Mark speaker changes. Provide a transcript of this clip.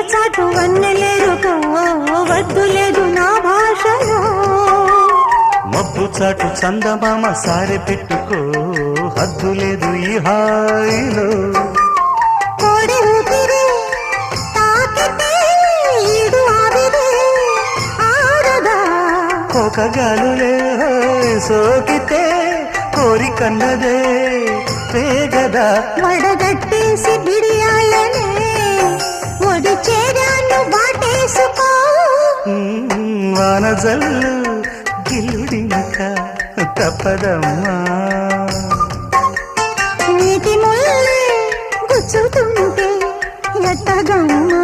Speaker 1: చాటు వన్నెలేరుకో వద్దు లేదు నా భాషలో.
Speaker 2: మబ్బు చాటు చందమామ సారె పెట్టుకో హద్దు లేదు ఈ హాయిలో.
Speaker 1: ఆరదా.
Speaker 2: కోకగాలులే సోకితే కోరికన్నదే పేగదా
Speaker 1: వడగట్టేసి
Speaker 2: వానజల్లు గిల్లుడింక తప్పదమ్మా.
Speaker 1: నీటి ముల్లే గుచ్చుతుంటే ఎట్టగమ్మా